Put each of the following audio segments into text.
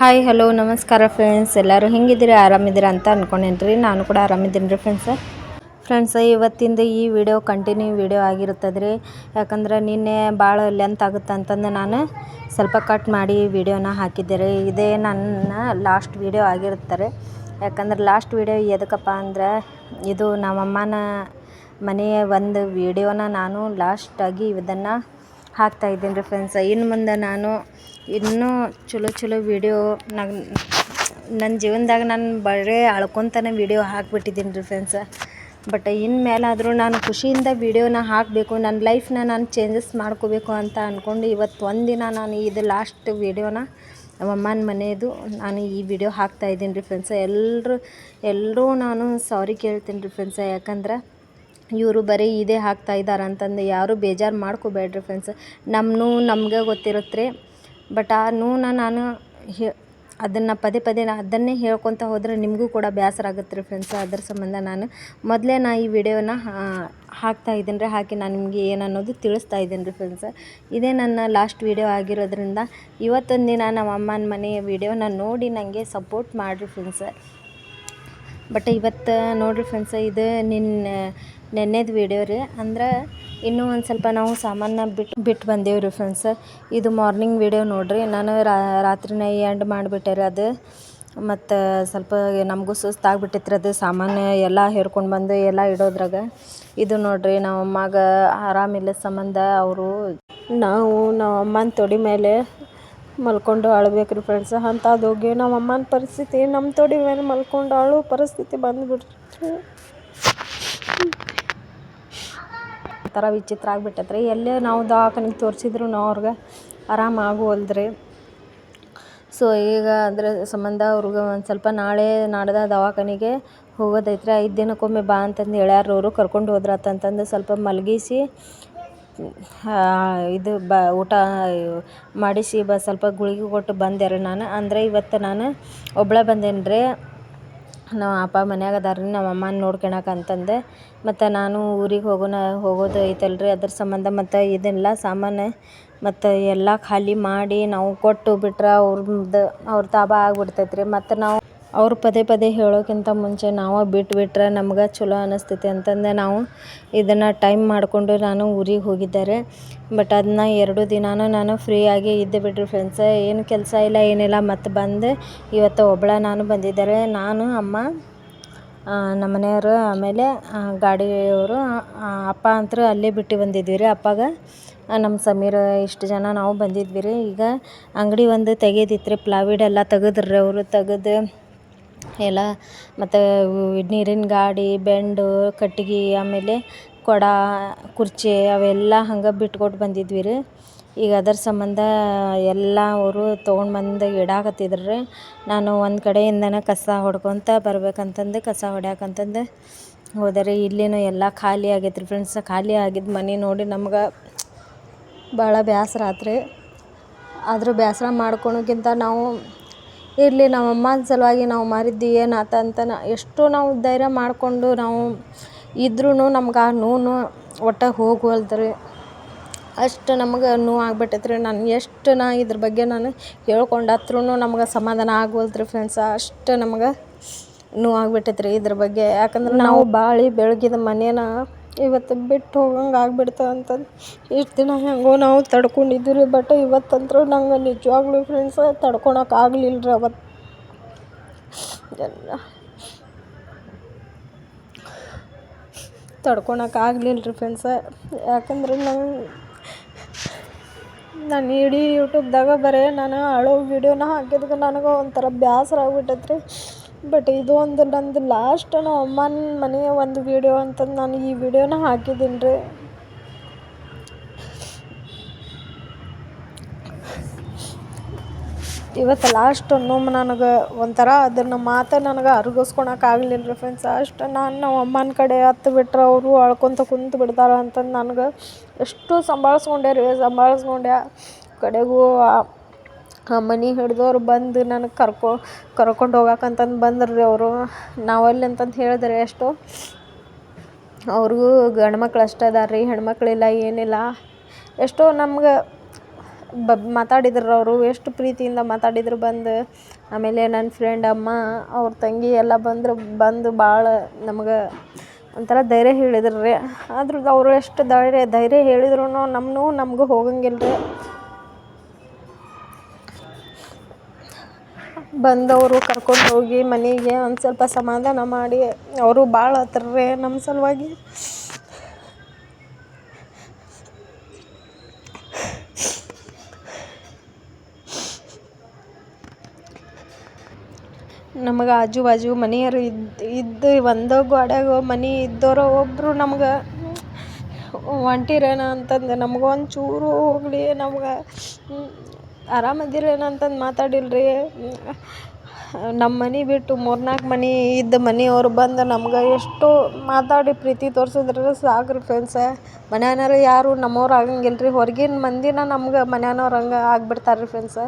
Hi hello ನಮಸ್ಕಾರ friends ಎಲ್ಲರೂ ಹೆಂಗಿದ್ದೀರಿ? ಆರಾಮಿದ್ದೀರಾ ಅಂತ ಅಂದ್ಕೊಂಡೇನಿ ರೀ ನಾನು ಕೂಡ ಆರಾಮಿದ್ದೀನಿ ರೀ ಫ್ರೆಂಡ್ಸ್ ಫ್ರೆಂಡ್ಸ್ ಇವತ್ತಿಂದ ಈ ವಿಡಿಯೋ ಕಂಟಿನ್ಯೂ ವಿಡಿಯೋ ಆಗಿರುತ್ತದೆ ರೀ ಯಾಕಂದ್ರೆ ನಿನ್ನೆ ಭಾಳ ಲೆಂತ್ ಆಗುತ್ತೆ ಅಂತಂದು ನಾನು ಸ್ವಲ್ಪ ಕಟ್ ಮಾಡಿ ವಿಡಿಯೋನ ಹಾಕಿದ್ದೆ ರೀ ಇದೇ ನನ್ನ ಲಾಸ್ಟ್ ವಿಡಿಯೋ ಆಗಿರುತ್ತಾರೆ. ಯಾಕಂದ್ರೆ ಲಾಸ್ಟ್ ವಿಡಿಯೋ ಎದಕ್ಕಪ್ಪ ಅಂದ್ರೆ ಇದು ನಮ್ಮಮ್ಮನ ಮನೆಯ ಒಂದು ವಿಡಿಯೋನ ನಾನು ಲಾಸ್ಟಾಗಿ ಇದನ್ನು ಹಾಕ್ತಾ ಇದ್ದೀನಿ ರೀ ಫ್ರೆಂಡ್ಸ್ ಇನ್ನು ಮುಂದೆ ನಾನು ಇನ್ನೂ ಚಲೋ ಚಲೋ ವಿಡಿಯೋ ನನ್ನ ನನ್ನ ಜೀವನದಾಗ ನಾನು ಬರೀ ಅಳ್ಕೊತಾನೆ ವಿಡಿಯೋ ಹಾಕ್ಬಿಟ್ಟಿದ್ದೀನಿ ರೀ ಫ್ರೆಂಡ್ಸ ಬಟ್ ಇನ್ಮೇಲಾದರೂ ನಾನು ಖುಷಿಯಿಂದ ವೀಡಿಯೋನ ಹಾಕಬೇಕು ನನ್ನ ಲೈಫ್ನ ನಾನು ಚೇಂಜಸ್ ಮಾಡ್ಕೋಬೇಕು ಅಂತ ಅಂದ್ಕೊಂಡು ಇವತ್ತು ಒಂದಿನ ನಾನು ಇದು ಲಾಸ್ಟ್ ವೀಡಿಯೋನ ನಮ್ಮಮ್ಮನ ಮನೆಯದು ನಾನು ಈ ವಿಡಿಯೋ ಹಾಕ್ತಾ ಇದ್ದೀನಿ ರೀ ಫ್ರೆಂಡ್ಸ ಎಲ್ಲರೂ ಎಲ್ಲರೂ ನಾನು ಸಾರಿ ಕೇಳ್ತೀನಿ ರೀ ಫ್ರೆಂಡ್ಸ ಯಾಕಂದ್ರೆ ಇವರು ಬರೀ ಇದೇ ಹಾಕ್ತಾ ಇದ್ದಾರೆ ಅಂತಂದು ಯಾರೂ ಬೇಜಾರು ಮಾಡ್ಕೋಬೇಡ್ರಿ ಫ್ರೆಂಡ್ಸ್ ನಮ್ಮ ನೋವು ನಮಗೆ ಗೊತ್ತಿರುತ್ತೆ ಬಟ್ ಆ ನೂನ ನಾನು ಹೇ, ಅದನ್ನು ಪದೇ ಪದೇ ಅದನ್ನೇ ಹೇಳ್ಕೊತ ಹೋದರೆ ನಿಮಗೂ ಕೂಡ ಬೇಸರ ಆಗುತ್ತೆ ರೀ ಫ್ರೆಂಡ್ಸ್ ಅದ್ರ ಸಂಬಂಧ ನಾನು ಮೊದಲೇ ನಾ ಈ ವಿಡಿಯೋನ ಹಾಕ್ತಾ ಇದ್ದೀನಿ ರೀ ಹಾಕಿ ನಾನು ನಿಮಗೆ ಏನು ಅನ್ನೋದು ತಿಳಿಸ್ತಾ ಇದ್ದೀನಿ ರೀ ಫ್ರೆಂಡ್ಸ್ ಇದೇ ನನ್ನ ಲಾಸ್ಟ್ ವಿಡಿಯೋ ಆಗಿರೋದ್ರಿಂದ ಇವತ್ತೊಂದು ದಿನ ನಮ್ಮ ಅಮ್ಮನ ಮನೆಯ ವಿಡಿಯೋನ ನೋಡಿ ನನಗೆ ಸಪೋರ್ಟ್ ಮಾಡಿರಿ ಫ್ರೆಂಡ್ಸ್ ಬಟ್ ಇವತ್ತು ನೋಡಿರಿ ಫ್ರೆಂಡ್ಸ್ ಇದು ನಿನ್ನೆ ನೆನ್ನೆದು ವೀಡಿಯೋ ರೀ. ಅಂದ್ರೆ ಇನ್ನೂ ಒಂದು ಸ್ವಲ್ಪ ನಾವು ಸಾಮಾನ ಬಿಟ್ಟು ಬಿಟ್ಟು ಬಂದೇವ್ರಿ ರೀ ಫ್ರೆಂಡ್ಸ್ ಇದು ಮಾರ್ನಿಂಗ್ ವೀಡಿಯೋ ನೋಡಿರಿ. ನಾನು ರಾತ್ರಿನೇ ಎಂಡ್ ಮಾಡಿಬಿಟ್ಟೆ ರೀ ಅದು. ಮತ್ತು ಸ್ವಲ್ಪ ನಮಗೂ ಸುಸ್ತಾಗ್ಬಿಟ್ಟಿತ್ತು ಅದು. ಸಾಮಾನು ಎಲ್ಲ ಹೇರ್ಕೊಂಡು ಬಂದು ಎಲ್ಲ ಇಡೋದ್ರಾಗ. ಇದು ನೋಡಿರಿ ನಮ್ಮ ಆರಾಮಿಲ್ಲದ ಆರಾಮಿಲ್ಲ ಸಂಬಂಧ, ಅವರು, ನಾವು ನಮ್ಮ ಅಮ್ಮನ ತೊಡೆ ಮೇಲೆ ಮಲ್ಕೊಂಡು ಅಳ್ಬೇಕು ರೀ ಫ್ರೆಂಡ್ಸ್ ಅಂಥದ್ದು ಹೋಗಿ ನಮ್ಮ ಅಮ್ಮನ ಪರಿಸ್ಥಿತಿ, ನಮ್ಮ ತೋಡಿ ಮೇಲೆ ಮಲ್ಕೊಂಡು ಅಳೋ ಪರಿಸ್ಥಿತಿ ಬಂದುಬಿಡ್ತು ಥರ ವಿಚಿತ್ರ ಆಗ್ಬಿಟ್ಟೈತೆ ರೀ ಎಲ್ಲೇ ನಾವು ದವಾಖಾನಿಗೆ ತೋರಿಸಿದ್ರು ಅವ್ರಿಗೆ ಆರಾಮ ಆಗುವಲ್ದ್ರಿ. ಸೊ ಈಗ ಅದರ ಸಂಬಂಧ ಅವ್ರಿಗೆ ಒಂದು ಸ್ವಲ್ಪ ನಾಳೆ ನಾಡ್ದ ದವಾಖಾನಿಗೆ ಹೋಗೋದೈತ್ರಿ. ಐದು ದಿನಕ್ಕೊಮ್ಮೆ ಬಾ ಅಂತಂದು ಹೇಳ್ಯಾರ ಅವರು ಕರ್ಕೊಂಡು ಹೋದ್ರಾತಂತಂದು ಸ್ವಲ್ಪ ಮಲಗಿಸಿ ಇದು ಬ, ಊಟ ಮಾಡಿಸಿ ಬ, ಸ್ವಲ್ಪ ಗುಳಿಗೆ ಕೊಟ್ಟು ಬಂದೆ ರೀ ನಾನು. ಅಂದರೆ ಇವತ್ತು ನಾನು ಒಬ್ಬಳೇ ಬಂದೇನಿ ರೀ ನಮ್ಮ ಅಪ್ಪ ಮನ್ಯಾಗ ಅದಾರ ರೀ ನಮ್ಮ ಅಮ್ಮನ ನೋಡ್ಕೊಳಕ್ಕೆ ಅಂತಂದೆ. ಮತ್ತು ನಾನು ಊರಿಗೆ ಹೋಗೋಣ ಹೋಗೋದು ಐತಲ್ಲ ರೀ ಅದ್ರ ಸಂಬಂಧ ಮತ್ತು ಇದೆಲ್ಲ, ಸಾಮಾನು ಮತ್ತು ಎಲ್ಲ ಖಾಲಿ ಮಾಡಿ ನಾವು ಕೊಟ್ಟು ಬಿಟ್ರೆ ಅವ್ರದ್ದು ಅವ್ರ ತಾಬ ಆಗ್ಬಿಡ್ತೈತೆ ರೀ ಮತ್ತು ನಾವು ಅವ್ರು ಪದೇ ಪದೇ ಹೇಳೋಕ್ಕಿಂತ ಮುಂಚೆ ನಾವು ಬಿಟ್ಬಿಟ್ರೆ ನಮ್ಗೆ ಚಲೋ ಅನಿಸ್ತೈತಿ ಅಂತಂದು ನಾವು ಇದನ್ನು ಟೈಮ್ ಮಾಡಿಕೊಂಡು ನಾನು ಊರಿಗೆ ಹೋಗಿದ್ದಾರೆ. ಬಟ್ ಅದನ್ನ ಎರಡು ದಿನಾನೂ ನಾನು ಫ್ರೀಯಾಗಿ ಇದ್ದೆ ಬಿಡ್ರಿ ಫ್ರೆಂಡ್ಸ ಏನು ಕೆಲಸ ಇಲ್ಲ, ಏನಿಲ್ಲ ಮತ್ತು ಬಂದು ಇವತ್ತು ಒಬ್ಬಳೇ ನಾನು ಬಂದಿದ್ದಾರೆ. ನಾನು, ಅಮ್ಮ ನಮ್ಮ ಮನೆಯವರು, ಆಮೇಲೆ ಗಾಡಿಯವರು ಅಪ್ಪ ಅಂತೂ ಅಲ್ಲೇ ಬಿಟ್ಟು ಬಂದಿದ್ವಿ ರೀ ಅಪ್ಪಗೆ ನಮ್ಮ ಸಮೀರ, ಇಷ್ಟು ಜನ ನಾವು ಬಂದಿದ್ವಿ ರೀ. ಈಗ ಅಂಗಡಿ ಒಂದು ತೆಗೆದಿತ್ತು ರೀ. ಪ್ಲಾವಿಡ್ ಎಲ್ಲ ತೆಗೆದ್ರಿ ಅವರು ತೆಗೆದು ಎಲ್ಲ ಮತ್ತು ನೀರಿನ ಗಾಡಿ, ಬೆಂಡು ಕಟ್ಗೆ ಆಮೇಲೆ ಕೊಡ, ಕುರ್ಚಿ ಅವೆಲ್ಲ ಹಂಗೆ ಬಿಟ್ಕೊಟ್ಟು ಬಂದಿದ್ವಿ ರೀ. ಈಗ ಅದರ ಸಂಬಂಧ ಎಲ್ಲ ಅವರು ತೊಗೊಂಡು ಬಂದು ಇಡಾಕತ್ತಿದ್ರು ರೀ. ನಾನು ಒಂದು ಕಡೆಯಿಂದನೇ ಕಸ ಹೊಡ್ಕೊತ ಬರ್ಬೇಕಂತಂದು, ಕಸ ಹೊಡ್ಯಾಕಂತಂದು ಹೋದೆ ರೀ. ಇಲ್ಲಿನೂ ಎಲ್ಲ ಖಾಲಿ ಆಗೈತೆ ರೀ ಫ್ರೆಂಡ್ಸ್ ಖಾಲಿ ಆಗಿದ್ದ ಮನೆ ನೋಡಿ ನಮ್ಗೆ ಭಾಳ ಬೇಸರ ಆತು ರೀ ಆದರೂ ಬೇಸರ ಮಾಡ್ಕೊಳೋಕ್ಕಿಂತ ನಾವು ಇರಲಿ, ನಮ್ಮ ಅಮ್ಮನ ಸಲುವಾಗಿ ನಾವು ಮಾರಿದ್ದು ಏನಾತ ಅಂತ ನಾ ಎಷ್ಟು ನಾವು ಧೈರ್ಯ ಮಾಡಿಕೊಂಡು ನಾವು ಇದ್ರೂ ನಮ್ಗೆ ಆ ನೋವು ಒಟ್ಟು ಹೋಗುವಲ್ದು ರೀ ಅಷ್ಟು ನಮ್ಗೆ ನೋವು ಆಗ್ಬಿಟ್ಟೈತೆ ನಾನು ಎಷ್ಟು ನಾ ಇದ್ರ ಬಗ್ಗೆ ನಾನು ಹೇಳ್ಕೊಂಡಾತ್ರೂ ನಮ್ಗೆ ಸಮಾಧಾನ ಆಗ್ವಲ್ದು ರೀ ಫ್ರೆಂಡ್ಸ ಅಷ್ಟು ನಮ್ಗೆ ನೋವು ಆಗ್ಬಿಟ್ಟೈತೆ ರೀ ಇದ್ರ ಬಗ್ಗೆ. ಯಾಕಂದ್ರೆ ನಾವು ಬಾಳಿ ಬೆಳಗಿದ ಮನೇನ ಇವತ್ತು ಬಿಟ್ಟು ಹೋಗಂಗೆ ಆಗ್ಬಿಡ್ತು ಅಂತಂದು. ಇಷ್ಟು ದಿನ ಹೆಂಗೋ ನಾವು ತಡ್ಕೊಂಡಿದ್ವಿ ರೀ ಬಟ್ ಇವತ್ತಂತೂ ನಂಗೆ ನಿಜವಾಗ್ಲೂ ಫ್ರೆಂಡ್ಸ ತಡ್ಕೊಳಕ್ಕೆ ಆಗಲಿಲ್ಲ ರೀ ಅವತ್ತು ತಡ್ಕೊಳಕ್ಕೆ ಆಗಲಿಲ್ಲ ರೀ ಫ್ರೆಂಡ್ಸ ಯಾಕಂದ್ರೆ ನಂಗೆ ನಾನು ಇಡೀ ಯೂಟ್ಯೂಬ್ದಾಗ ಬರೀ ನಾನು ಅಳೋ ವೀಡಿಯೋನ ಹಾಕಿದ್ಕೆ ನನಗೆ ಒಂಥರ ಬೇಸರ ಆಗ್ಬಿಟ್ಟೈತೆ ರೀ ಬಟ್ ಇದು ಒಂದು ನಂದು ಲಾಸ್ಟ್ ನಮ್ಮ ಅಮ್ಮನ ಮನೆಯ ಒಂದು ವಿಡಿಯೋ ಅಂತಂದು ನಾನು ಈ ವಿಡಿಯೋನ ಹಾಕಿದ್ದೀನಿ ರೀ. ಇವತ್ತು ಲಾಸ್ಟ್ ನಮ್ಮ ನನಗೆ ಒಂಥರ ಅದನ್ನು ಮಾತು ನನಗೆ ಅರ್ಗಿಸ್ಕೊಳಕ್ಕಾಗಲಿಲ್ಲ ರೀ ಫ್ರೆಂಡ್ಸ್ ಅಷ್ಟು ನಾನು ನಮ್ಮ ಅಮ್ಮನ ಕಡೆ ಹತ್ತು ಬಿಟ್ರೆ ಅವರು ಅಳ್ಕೊತ ಕುಂತು ಬಿಡ್ತಾರೆ ಅಂತಂದು ನನಗೆ ಎಷ್ಟು ಸಂಭಾಳಿಸ್ಕೊಂಡೆ ರೀ, ಸಂಭಾಳಿಸ್ಕೊಂಡೆ. ಕಡೆಗೂ ಮನೆ ಹಿಡ್ದವ್ರು ಬಂದು ನನಗೆ ಕರ್ಕೊ, ಕರ್ಕೊಂಡು ಹೋಗಕ್ಕಂತಂದು ಬಂದ್ರು ರೀ ಅವರು ನಾವಲ್ಲಿ ಅಂತಂದು ಹೇಳಿದ್ರೆ ಎಷ್ಟು, ಅವ್ರಿಗೂ ಗಂಡ್ಮಕ್ಳು ಅಷ್ಟೇ ಅದಾರ ರೀ ಹೆಣ್ಮಕ್ಳಿಲ್ಲ ಏನಿಲ್ಲ. ಎಷ್ಟೋ ನಮ್ಗೆ ಬ ಮಾತಾಡಿದ್ರು ಅವರು, ಎಷ್ಟು ಪ್ರೀತಿಯಿಂದ ಮಾತಾಡಿದ್ರು ಬಂದು. ಆಮೇಲೆ ನನ್ನ ಫ್ರೆಂಡ್ ಅಮ್ಮ, ಅವ್ರ ತಂಗಿ ಎಲ್ಲ ಬಂದರು, ಬಂದು ಭಾಳ ನಮ್ಗೆ ಒಂಥರ ಧೈರ್ಯ ಹೇಳಿದ್ರು ರೀ. ಆದ್ರೂ ಅವರು ಎಷ್ಟು ಧೈರ್ಯ ಧೈರ್ಯ ಹೇಳಿದ್ರು ನಮ್ಮನ್ನೂ ನಮಗೂ ಹೋಗಂಗಿಲ್ಲ ರೀ ಬಂದವರು ಕರ್ಕೊಂಡು ಹೋಗಿ ಮನೆಗೆ ಒಂದು ಸ್ವಲ್ಪ ಸಮಾಧಾನ ಮಾಡಿ, ಅವರು ಭಾಳ ಅತ್ತರ್ರಿ ನಮ್ಮ ಸಲುವಾಗಿ. ನಮಗೆ ಆಜು ಬಾಜು ಮನೆಯವರು ಇದ್ದು ಇದ್ದು ಒಂದು ಗೋಡ್ಯಾಗ ಮನೆ ಇದ್ದವರು ಒಬ್ಬರು ನಮ್ಗೆ ಒಂಟಿರೇನ ಅಂತಂದು ನಮ್ಗೆ ಒಂಚೂರು ಹೋಗಲಿ ನಮ್ಗೆ. ಆರಾಮದಿರೇನೋ ಅಂತಂದು ಮಾತಾಡಿಲ್ಲ ರೀ ನಮ್ಮ ಮನೆ ಬಿಟ್ಟು ಮೂರು ನಾಲ್ಕು ಮನೆ ಇದ್ದ ಮನೆಯವ್ರು ಬಂದು ನಮ್ಗೆ ಎಷ್ಟು ಮಾತಾಡಿ ಪ್ರೀತಿ ತೋರ್ಸಿದ್ರೆ ಸಾಕು ರೀ ಫ್ರೆಂಡ್ಸ ಮನೆಯವ್ರು ಯಾರು ನಮ್ಮವ್ರು ಆಗಂಗಿಲ್ಲ ರೀ ಹೊರ್ಗಿನ ಮಂದಿನ ನಮ್ಗೆ ಮನೆಯವ್ರು ಹಂಗೆ ಆಗ್ಬಿಡ್ತಾರೆ ರೀ ಫ್ರೆಂಡ್ಸ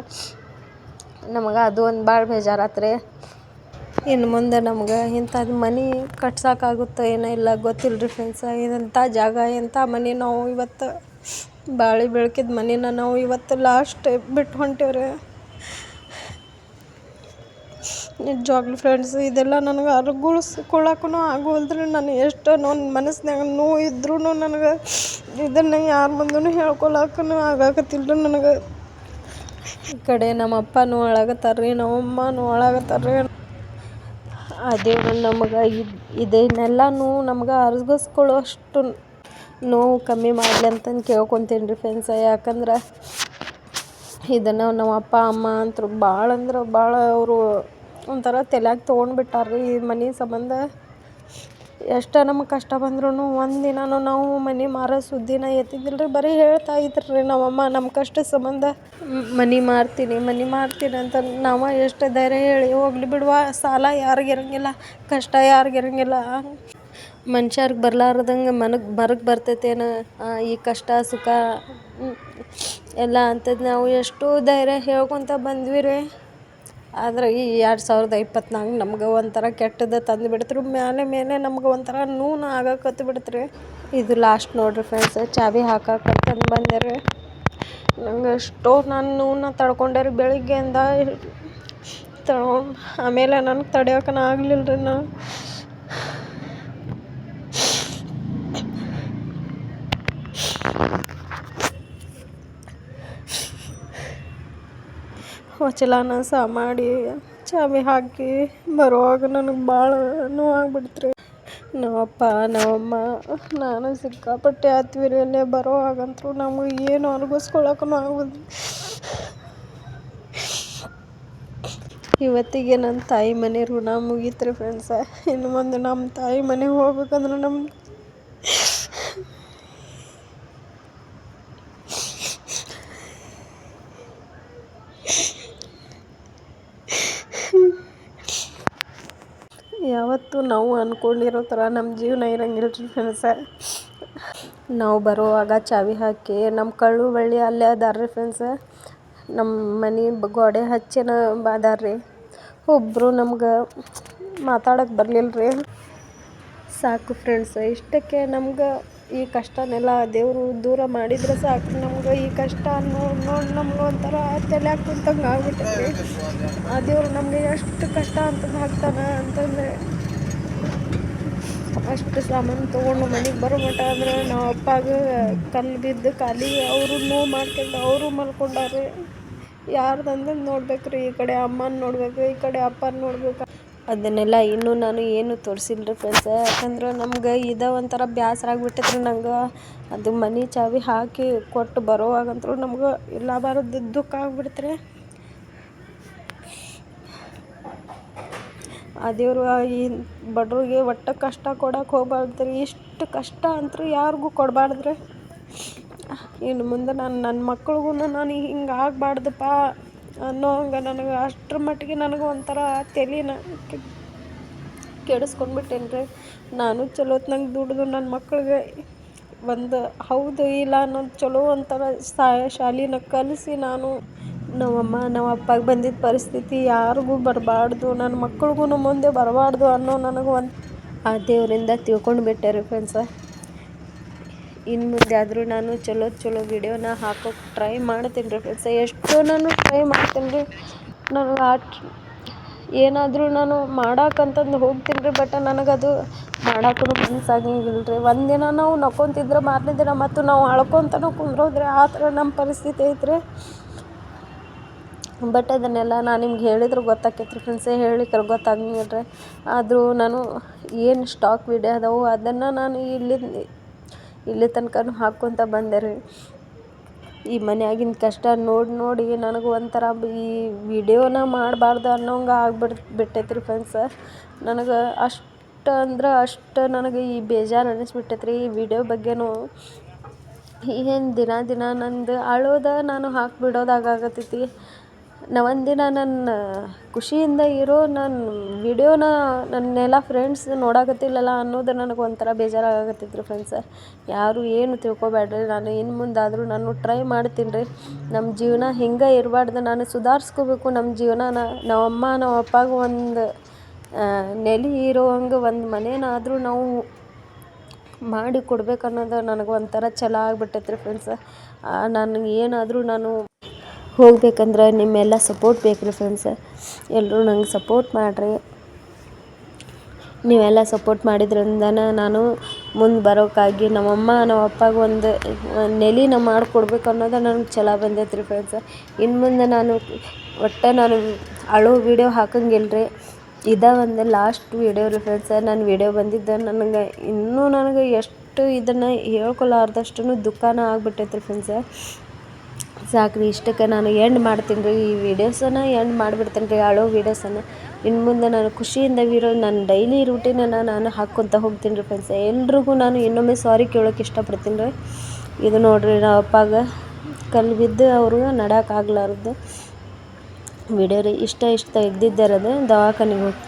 ನಮ್ಗೆ ಅದು ಒಂದು ಭಾಳ ಬೇಜಾರಾತು ರೀ ಇನ್ನು ಮುಂದೆ ನಮ್ಗೆ ಇಂಥದ್ದು ಮನೆ ಕಟ್ಸೋಕ್ಕಾಗುತ್ತೋ ಏನೋ ಇಲ್ಲ ಗೊತ್ತಿಲ್ಲ ರೀ ಫ್ರೆಂಡ್ಸ ಇದಂಥ ಜಾಗ ಎಂಥ ಮನೆ ನಾವು ಇವತ್ತು ಬಾಳಿ ಬೆಳ್ಕಿದ ಮನೆನ ನಾವು ಇವತ್ತು ಲಾಸ್ಟ್ ಬಿಟ್ಟು ಹೊಂಟೇವ್ರಿ. ನಿಜವಾಗ್ಲೂ ಫ್ರೆಂಡ್ಸ್ ಇದೆಲ್ಲ ನನಗೆ ಅರ್ಗುಳಿಸ್ಕೊಳಕ್ಕೂ ಆಗೋಲ್ದು ರೀ ನಾನು ಎಷ್ಟು ನನ್ನ ಮನಸ್ಸಿನಾಗ ನೋವು ಇದ್ರೂ ನನಗೆ ಇದನ್ನು ಯಾರ ಮುಂದೂ ಹೇಳ್ಕೊಳಕ್ಕೂ ಆಗಾಕತ್ತಿಲ್ಲ ನನಗೆ. ಈ ಕಡೆ ನಮ್ಮ ನೋಳಾಗತ್ತಾರ್ರಿ ನಮ್ಮಮ್ಮ ರೀ ನಮ್ಮ ಅಮ್ಮನೂ ಅಳಾಕತ್ತಾರ ರೀ ಆ ದೇವ್ರು ನಮಗೆ ಇದು ಇದನ್ನೆಲ್ಲನೂ ನಮ್ಗೆ ಅರ್ಗಿಸ್ಕೊಳ್ಳೋಷ್ಟು ನೋವು ಕಮ್ಮಿ ಮಾಡಲಿ ಅಂತಂದು ಕೇಳ್ಕೊತೀನಿ ರೀ ಫ್ರೆಂಡ್ಸ ಯಾಕಂದ್ರೆ ಇದನ್ನು ನಮ್ಮ ಅಪ್ಪ, ಅಮ್ಮ ಅಂತೂ ಭಾಳ ಅಂದ್ರೆ ಭಾಳ ಅವರು ಒಂಥರ ತಲ್ಯಾಗ ತೊಗೊಂಡ್ಬಿಟ್ಟಾರ್ರಿ ಈ ಮನೆ ಸಂಬಂಧ. ಎಷ್ಟೇ ನಮಗೆ ಕಷ್ಟ ಬಂದ್ರೂ ಒಂದು ದಿನಾನೂ ನಾವು ಮನೆ ಮಾರೋ ಸುದ್ದಿನ ಎತ್ತಿದ್ದಿಲ್ಲ ರೀ ಬರೀ ಹೇಳ್ತಾ ಇದ್ರು ರೀ ನಮ್ಮಮ್ಮ ನಮ್ಮ ಕಷ್ಟ ಸಂಬಂಧ. ಮನೆ ಮಾರ್ತೀನಿ ಮನೆ ಮಾರ್ತೀನಿ ಅಂತ ನಾವು ಎಷ್ಟು ಧೈರ್ಯ ಹೇಳಿ ಹೋಗ್ಲಿ ಬಿಡುವ, ಸಾಲ ಯಾರಿಗಿರಂಗಿಲ್ಲ ಕಷ್ಟ ಯಾರಿಗೆ ಇರಂಗಿಲ್ಲ. ಮನ್ಷರ್ಗೆ ಬರ್ಲಾರ್ದಂಗೆ ಮನಗ್ ಬರಕ್ಕೆ ಬರ್ತೈತೇನು? ಈ ಕಷ್ಟ, ಸುಖ ಎಲ್ಲ ಅಂಥದ್ದು ನಾವು ಎಷ್ಟು ಧೈರ್ಯ ಹೇಳ್ಕೊತ ಬಂದ್ವಿ ರೀ. ಆದ್ರೆ ಈ ಎರಡು ಸಾವಿರದ ಇಪ್ಪತ್ನಾಲ್ಕು ನಮ್ಗೆ ಒಂಥರ ಕೆಟ್ಟದ್ದು ತಂದು ಬಿಡ್ತು ರೀ ಮೇಲೆ ಮೇಲೆ ನಮ್ಗೆ ಒಂಥರ ನೂನು ಆಗಕತ್ತು ಬಿಡ್ತು ರೀ ಇದು ಲಾಸ್ಟ್ ನೋಡಿರಿ ಫ್ರೆಂಡ್ಸ್ ಚಾವಿ ಹಾಕಕ್ಕಂತಂದು ಬಂದೆ ರೀ ನಂಗೆ ಎಷ್ಟೋ ನಾನು ನೂನ ತಡ್ಕೊಂಡೆ ರೀ ಬೆಳಿಗ್ಗೆಯಿಂದ. ತಗೊಂಡು ಆಮೇಲೆ ನನಗೆ ತಡ್ಯೋಕನ ಆಗಲಿಲ್ಲ ರೀ ನಾ. ವಚಲಾನ ಸಹ ಮಾಡಿ, ಚಾವಿ ಹಾಕಿ ಬರುವಾಗ ನನಗೆ ಭಾಳ ನೋವಾಗ್ಬಿಡ್ತು ರೀ ನಮ್ಮಪ್ಪ, ನಮ್ಮಮ್ಮ, ನಾನು ಸಿಕ್ಕಾಪಟ್ಟೆ ಆತ್ವಿ ರೀ ಅಲ್ಲೇ ಬರೋವಾಗಂತೂ ನಮಗೆ ಏನು ಅನುಭವಿಸ್ಕೊಳ್ಳೋಕ್ಕೂ ಆಗೋದು ಇವತ್ತಿಗೆ ನನ್ನ ತಾಯಿ ಮನೆ ಋಣ ಮುಗೀತು ರೀ ಫ್ರೆಂಡ್ಸ ಇನ್ನು ಮುಂದೆ ನಮ್ಮ ತಾಯಿ ಮನೆಗೆ ಹೋಗ್ಬೇಕಂದ್ರೆ ನಮ್ಮ ಯಾವತ್ತೂ ನಾವು ಅಂದ್ಕೊಂಡಿರೋ ಥರ ನಮ್ಮ ಜೀವನ ಇರಂಗಿಲ್ಲ ರೀ ಫ್ರೆಂಡ್ಸ ನಾವು ಬರುವಾಗ ಚಾವಿ ಹಾಕಿ, ನಮ್ಮ ಕಳ್ಳು ಬಳ್ಳಿ ಅಲ್ಲೇ ಅದಾರ ರೀ ಫ್ರೆಂಡ್ಸ ನಮ್ಮ ಮನೆ ಗೋಡೆ ಹಚ್ಚಿನ ಅದಾರ ರೀ. ಒಬ್ಬರು ನಮ್ಗೆ ಮಾತಾಡಕ್ಕೆ ಬರಲಿಲ್ಲ ರೀ. ಸಾಕು ಫ್ರೆಂಡ್ಸ ಇಷ್ಟಕ್ಕೆ ನಮ್ಗೆ ಈ ಕಷ್ಟನೆಲ್ಲ ದೇವರು ದೂರ ಮಾಡಿದ್ರೆ ಸಾಕು. ನಮ್ಗೆ ಈ ಕಷ್ಟ ನೋಡಿ ನೋಡಿ ನಮ್ಗೆ ಒಂಥರ ತಲೆ ಕುಂತಂಗೆ ಆಗ್ಬಿಟ್ಟೈತೆ. ಆ ದೇವ್ರು ನಮಗೆ ಎಷ್ಟು ಕಷ್ಟ ಅಂತಂದು ಹಾಕ್ತಾನೆ ಅಂತಂದರೆ, ಅಷ್ಟು ಸಾಮಾನು ತೊಗೊಂಡು ಮನೆಗೆ ಬರೋ ಅಂದ್ರೆ ನಾವು ಅಪ್ಪಾಗ ಕಲ್ಲು ಬಿದ್ದು ಖಾಲಿ ಅವರು ನೋವು ಮಾಡ್ಕೊಂಡು ಅವರು ಮಲ್ಕೊಂಡಾರೆ. ಯಾರ್ದಂದ್ರೆ ನೋಡ್ಬೇಕು ರೀ ಈ ಕಡೆ ಅಮ್ಮನ ನೋಡ್ಬೇಕು, ಈ ಕಡೆ ಅಪ್ಪನ ನೋಡ್ಬೇಕು. ಅದನ್ನೆಲ್ಲ ಇನ್ನೂ ನಾನು ಏನು ತೋರಿಸಿಲ್ಲ ರೀ ಫ್ರೆಂಡ್ಸ ಯಾಕಂದ್ರೆ ನಮ್ಗೆ ಇದು ಒಂಥರ ಬೇಸರ ಆಗ್ಬಿಟ್ಟೈತೆ ನಂಗೆ. ಅದು ಮನೆ ಚಾವಿ ಹಾಕಿ ಕೊಟ್ಟು ಬರೋವಾಗಂತೂ ನಮ್ಗೆ ಇರಲಾರ್ದು ದುಃಖ ಆಗ್ಬಿಡ್ತ್ರಿ. ಆ ದೇವರು ಈ ಬಡವ್ರಿಗೆ ಒಟ್ಟು ಕಷ್ಟ ಕೊಡಕ್ಕೆ ಹೋಗ್ಬಾರ್ದು ರೀ ಇಷ್ಟು ಕಷ್ಟ ಅಂತೂ ಯಾರಿಗೂ ಕೊಡಬಾರ್ದು ರೀ ಇನ್ನು ಮುಂದೆ ನಾನು ನನ್ನ ಮಕ್ಳಿಗೂ ನಾನು ಹಿಂಗೆ ಆಗಬಾರ್ದಪ್ಪ. ಅನ್ನೋ ಹಂಗೆ ನನಗೆ ಅಷ್ಟರ ಮಟ್ಟಿಗೆ ನನಗೆ ಒಂಥರ ತಲೆನ ಕೆಡಿಸ್ಕೊಂಡ್ಬಿಟ್ಟೇನಿ ರೀ ನಾನು ಚಲೋತ್ನಂಗೆ ದುಡಿದು ನನ್ನ ಮಕ್ಳಿಗೆ ಒಂದು ಹೌದು ಇಲ್ಲ ಅನ್ನೋದು ಚಲೋ ಒಂಥರ ಶಾಲಿನ ಕಲಿಸಿ ನಾನು ನಮ್ಮಮ್ಮ ನಮ್ಮ ಅಪ್ಪಗೆ ಬಂದಿದ್ದ ಪರಿಸ್ಥಿತಿ ಯಾರಿಗೂ ಬರಬಾರ್ದು ನನ್ನ ಮಕ್ಳಿಗೂ ಮುಂದೆ ಬರಬಾರ್ದು ಅನ್ನೋ ನನಗೆ ಒಂದು ಆ ದೇವರಿಂದ ತಿಳ್ಕೊಂಡು ಬಿಟ್ಟೆ ರೀ ಫ್ರೆಂಡ್ಸ ಇನ್ನು ಮುಂದೆ ಆದರೂ ನಾನು ಚಲೋ ಚಲೋ ವಿಡಿಯೋನ ಹಾಕೋಕೆ ಟ್ರೈ ಮಾಡ್ತೀನಿ ರೀ ಫ್ರೆಂಡ್ಸ್ ಎಷ್ಟೋ ನಾನು ಟ್ರೈ ಮಾಡ್ತೀನಿ ರೀ. ನನಗೆ ಆಟ್ ಏನಾದರೂ ನಾನು ಮಾಡಕ್ಕಂತಂದು ಹೋಗ್ತೀನಿ ರೀ ಬಟ್ ನನಗದು ಮಾಡಕ್ಕೂ ಮನಸ್ಸಾಗಿಲ್ಲ ರೀ ಒಂದಿನ ನಾವು ನಕೊಂತಿದ್ರೆ ಮಾರನೇ ದಿನ ಮತ್ತು ನಾವು ಅಳ್ಕೊತನೂ ಕುಂದ್ರೋದ್ರೆ ಆ ಥರ ನಮ್ಮ ಪರಿಸ್ಥಿತಿ ಐತ್ರಿ. ಬಟ್ ಅದನ್ನೆಲ್ಲ ನಾನು ನಿಮ್ಗೆ ಹೇಳಿದ್ರೆ ಗೊತ್ತಾಕೈತೆ ರೀ ಫ್ರೆಂಡ್ಸೇ ಹೇಳಿಕ್ರೆ ಗೊತ್ತಾಗಂಗಿಲ್ಲ ರೀ ಆದರೂ ನಾನು ಏನು ಸ್ಟಾಕ್ ವಿಡಿಯೋ ಅದಾವು ಅದನ್ನು ನಾನು ಇಲ್ಲಿ ಇಲ್ಲಿ ತನಕನೂ ಹಾಕ್ಕೊತ ಬಂದೆ ರೀ ಈ ಮನೆಯಾಗಿನ ಕಷ್ಟ ನೋಡಿ ನೋಡಿ ನನಗೆ ಒಂಥರ ಈ ವಿಡಿಯೋನ ಮಾಡಬಾರ್ದು ಅನ್ನೋಂಗೆ ಆಗ್ಬಿಡ್ ಬಿಟ್ಟೈತೆ ರೀ ಫ್ರೆಂಡ್ಸ ನನಗೆ ಅಷ್ಟು ಅಂದ್ರೆ ಅಷ್ಟು ನನಗೆ ಈ ಬೇಜಾರು ಅನ್ನಿಸ್ಬಿಟ್ಟೈತೆ ಈ ವಿಡಿಯೋ ಬಗ್ಗೆನೂ. ಏನು ದಿನ ದಿನ ನಂದು ಅಳೋದ ನಾನು ಹಾಕ್ಬಿಡೋದಾಗತೈತಿ ನಾ ಒಂದಿನ ನನ್ನ ಖುಷಿಯಿಂದ ಇರೋ ನನ್ನ ವಿಡಿಯೋನ ನನ್ನೆಲ್ಲ ಫ್ರೆಂಡ್ಸ್ ನೋಡಕತ್ತಿಲ್ಲಲ್ಲ ಅನ್ನೋದು ನನಗೆ ಒಂಥರ ಬೇಜಾರಾಗತ್ತಿದ್ರು ರೀ ಫ್ರೆಂಡ್ಸ ಯಾರು ಏನು ತಿಳ್ಕೊಬೇಡ್ರಿ ನಾನು ಇನ್ನು ಮುಂದಾದರೂ ನಾನು ಟ್ರೈ ಮಾಡ್ತೀನಿ ರೀ. ನಮ್ಮ ಜೀವನ ಹಿಂಗೆ ಇರಬಾರ್ದು, ನಾನು ಸುಧಾರಿಸ್ಕೋಬೇಕು ನಮ್ಮ ಜೀವನಾನ ನಮ್ಮಮ್ಮ ನಮ್ಮ ಅಪ್ಪಗೆ ಒಂದು ನೆಲೆ ಇರೋ ಹಂಗೆ ಒಂದು ಮನೇನಾದರೂ ನಾವು ಮಾಡಿ ಕೊಡ್ಬೇಕು ಅನ್ನೋದು ನನಗೆ ಒಂಥರ ಛಲ ಆಗ್ಬಿಟ್ಟೈತೆ ರೀ ಫ್ರೆಂಡ್ಸ ನನಗೆ ಏನಾದರೂ ನಾನು ಹೋಗ್ಬೇಕಂದ್ರೆ ನಿಮ್ಮೆಲ್ಲ ಸಪೋರ್ಟ್ ಬೇಕು ರೀ ಫ್ರೆಂಡ್ಸ್ ಎಲ್ಲರೂ ನಂಗೆ ಸಪೋರ್ಟ್ ಮಾಡಿರಿ. ನೀವೆಲ್ಲ ಸಪೋರ್ಟ್ ಮಾಡಿದ್ರಿಂದನೇ ನಾನು ಮುಂದೆ ಬರೋಕ್ಕಾಗಿ ನಮ್ಮಮ್ಮ ನಮ್ಮ ಅಪ್ಪಗೆ ಒಂದು ನೆಲೆನ ಮಾಡಿಕೊಡ್ಬೇಕು ಅನ್ನೋದು ನನಗೆ ಛಲ ಬಂದೈತೆ ರೀ ಫ್ರೆಂಡ್ಸ ಇನ್ನು ಮುಂದೆ ನಾನು ಒಟ್ಟು ನಾನು ಅಳೋ ವೀಡಿಯೋ ಹಾಕಂಗಿಲ್ಲ ರೀ ಇದ ಒಂದು ಲಾಸ್ಟ್ ವೀಡಿಯೋ ರೀ ಫ್ರೆಂಡ್ಸ್ ನನ್ನ ವೀಡಿಯೋ ಬಂದಿದ್ದು ನನಗೆ ಇನ್ನೂ ನನಗೆ ಎಷ್ಟು ಇದನ್ನು ಹೇಳ್ಕೊಲಾರ್ದಷ್ಟು ದುಃಖನ ಆಗ್ಬಿಟ್ಟೈತೆ ರೀ ಫ್ರೆಂಡ್ಸ ಸಾಕ್ರಿ ಇಷ್ಟಕ್ಕೆ ನಾನು ಎಂಡ್ ಮಾಡ್ತೀನಿ ರೀ ಈ ವೀಡಿಯೋಸನ್ನು ಎಂಡ್ ಮಾಡಿಬಿಡ್ತೀನಿ ರೀ ಅಳೋ ವೀಡಿಯೋಸನ್ನು ಇನ್ನು ಮುಂದೆ ನಾನು ಖುಷಿಯಿಂದ ವಿರೋ ನನ್ನ ಡೈಲಿ ರೂಟೀನನ್ನು ನಾನು ಹಾಕ್ಕೊತ ಹೋಗ್ತೀನಿ ರೀ ಫ್ರೆಂಡ್ಸ್ ಎಲ್ರಿಗೂ ನಾನು ಇನ್ನೊಮ್ಮೆ ಸಾರಿ ಕೇಳೋಕೆ ಇಷ್ಟಪಡ್ತೀನಿ ರೀ. ಇದು ನೋಡಿರಿ ನಮ್ಮ ಅಪ್ಪಾಗ ಕಲ್ಲು ಬಿದ್ದು ಅವರು ನಡೋಕ್ಕಾಗ್ಲಾರ್ದು ವಿಡಿಯೋ ರೀ, ಇಷ್ಟ ಇಷ್ಟ ಇದ್ದಿದ್ದರದು ದವಾಖಾನಿಗೆ ಹೋಗಿ